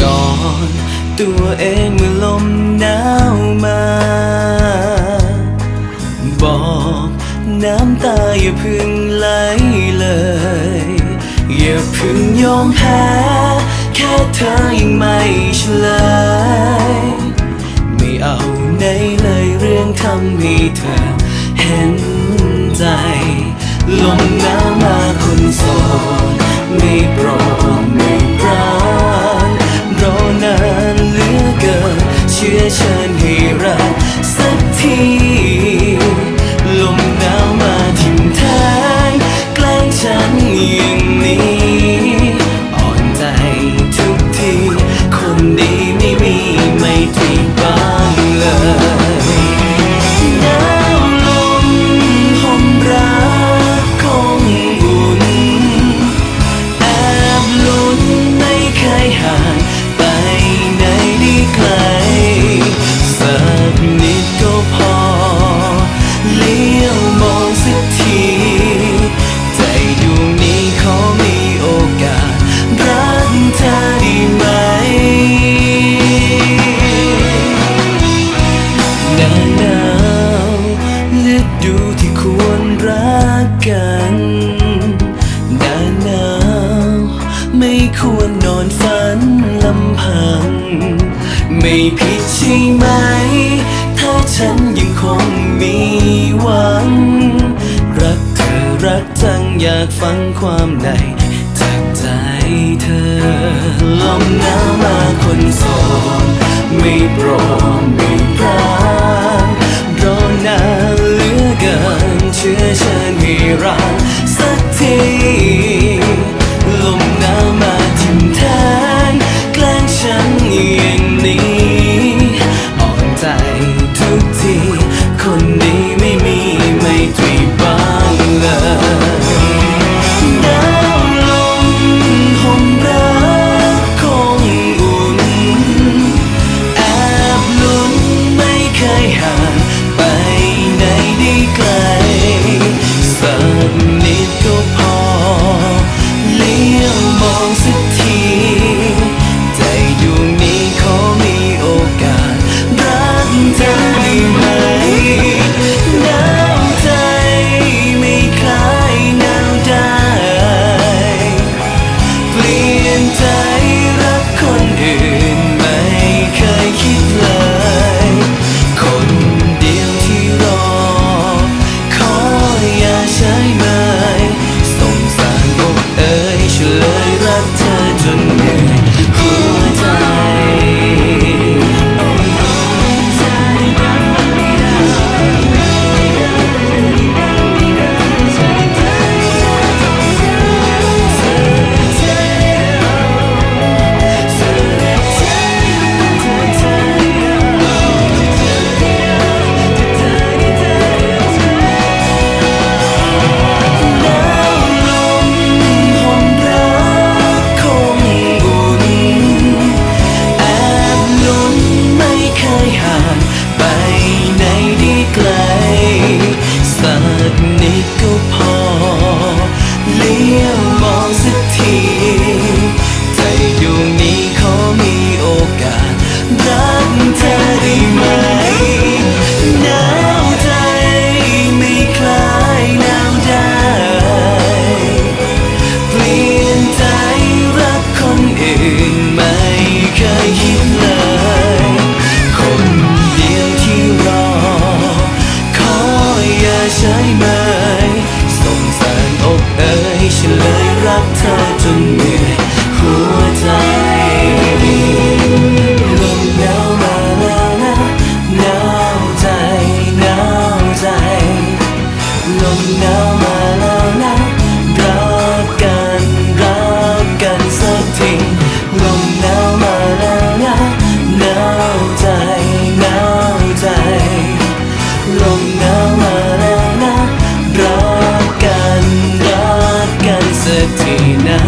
ก่อนตัวเองเมื่อลมหนาวมา บอกน้ำตาอย่าพึ่งไหลเลย อย่าพึ่งยอมแพ้ แค่เธอยังไม่เฉลยไม่เอาไหนเลยเรื่องทำให้เธอเห็นใจ ลมหนาวมาคนโสดไม่โปรดไม่ปรานรอนานเหลือเกิน เชื่อเชิญให้รักสักที กันหน้าหนาวไม่ควรนอนฝันลำพัง ไม่ผิดใช่ไหม ถ้าฉันยังคงมีหวัง รักเธอรักจังอยากฟังความในจากใจเธอ ลมหนาวมาคนโสดไม่โปรดไม่ปรา เ to me. หนาวมาแล้วนะรักันรักันสักทีลมหนาวมาแล้วนะหนาวใจหนาวใจลมหนาวมาแล้วนะรักันรักันสักทีนะ